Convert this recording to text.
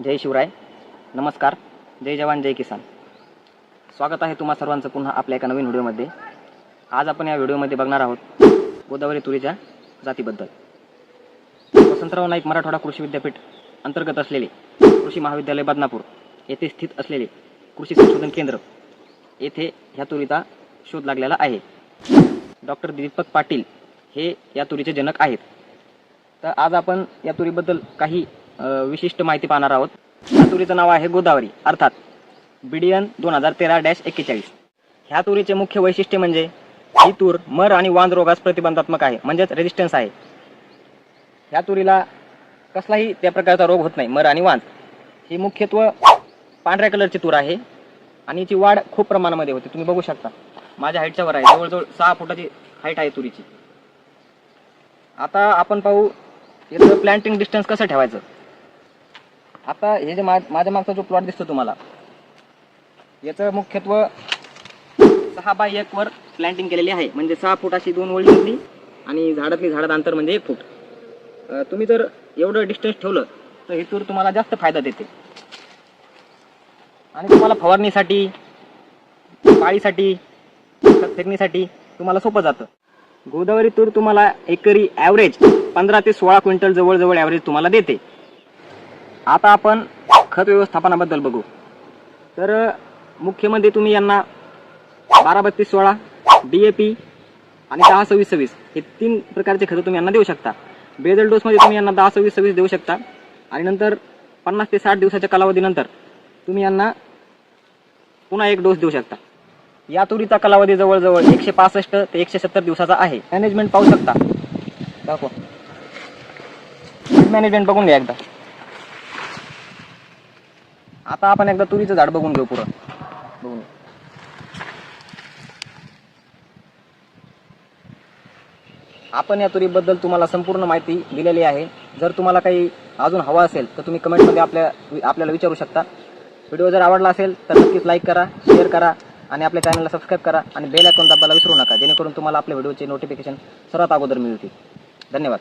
जय शिवराय. नमस्कार. जय जवान जय किसान. स्वागत आहे तुम्हा सर्वांचं पुन्हा आपल्या एका नवीन व्हिडिओमध्ये. आज आपण या व्हिडिओमध्ये बघणार आहोत गोदावरी तुरीच्या जातीबद्दल. वसंतराव नाईक मराठवाडा कृषी विद्यापीठ अंतर्गत असलेले कृषी महाविद्यालय बदनापूर येथे स्थित असलेले कृषी संशोधन केंद्र येथे ह्या तुरीचा शोध लागलेला आहे. डॉक्टर दीपक पाटील हे या तुरीचे जनक आहेत. तर आज आपण या तुरीबद्दल काही विशिष्ट माहिती पाहणार आहोत. या तुरीचं नाव आहे गोदावरी अर्थात बिडियन दोन हजार तेरा डॅश एक्केचाळीस. ह्या तुरीचे मुख्य वैशिष्ट्य म्हणजे ही तूर मर आणि वांद रोगास प्रतिबंधात्मक आहे म्हणजेच रेजिस्टन्स आहे. ह्या तुरीला कसलाही त्या प्रकारचा रोग होत नाही मर आणि वांद. ही मुख्यत्व पांढऱ्या कलरची तूर आहे आणि हिची वाढ खूप प्रमाणामध्ये होते तुम्ही बघू शकता. माझ्या हाईटच्या वर आहे जवळजवळ सहा फुटाची हाईट आहे तुरीची. आता आपण पाहू याचं प्लॅन्टिंग डिस्टन्स कसं ठेवायचं? आता हे जे मा माझ्या मागचा जो प्लॉट दिसतो तुम्हाला याचं मुख्यत्व सहा बाय एक वर प्लॅन्टिंग केलेली आहे. म्हणजे सहा फूट अशी दोन ओळी घेतली आणि झाडातली झाडात अंतर म्हणजे एक फूट. तुम्ही जर एवढं डिस्टन्स ठेवलं तर हे तूर तुम्हाला जास्त फायदा देते. आणि तुम्हाला फवारणीसाठी पाळीसाठी फेकणीसाठी तुम्हाला सोपं जातं. गोदावरी तूर तुम्हाला एकरी ॲव्हरेज पंधरा ते सोळा क्विंटल जवळजवळ ॲव्हरेज तुम्हाला देते. आता आपण खत व्यवस्थापनाबद्दल बघू. तर मुख्यमध्ये तुम्ही यांना बारा बत्तीस सोळा डी ए पी आणि दहा सव्वीस सव्वीस हे तीन प्रकारचे खतं तुम्ही यांना देऊ शकता. बेजल डोसमध्ये तुम्ही यांना दहा सव्वीस सव्वीस देऊ शकता. आणि नंतर पन्नास ते साठ दिवसाच्या कालावधीनंतर तुम्ही यांना पुन्हा एक डोस देऊ शकता. या तुरीचा कालावधी जवळजवळ एकशे पासष्ट ते एकशे सत्तर दिवसाचा आहे. मॅनेजमेंट पाहू शकता. दाखवा. मॅनेजमेंट बघून घ्या एकदा. आता आपण एकदा तुरीचं झाड बघून घेऊ पुरं बघून आपण या तुरीबद्दल तुम्हाला संपूर्ण माहिती दिलेली आहे. जर तुम्हाला काही अजून हवा असेल तर तुम्ही कमेंटमध्ये आपल्या आपल्याला विचारू शकता. व्हिडिओ जर आवडला असेल तर नक्कीच लाईक करा शेअर करा आणि आपल्या चॅनलला सबस्क्राईब करा आणि बेल आयकॉन दाबायला विसरू नका. जेणेकरून तुम्हाला आपल्या व्हिडिओचे नोटिफिकेशन सर्वात अगोदर मिळतील. धन्यवाद.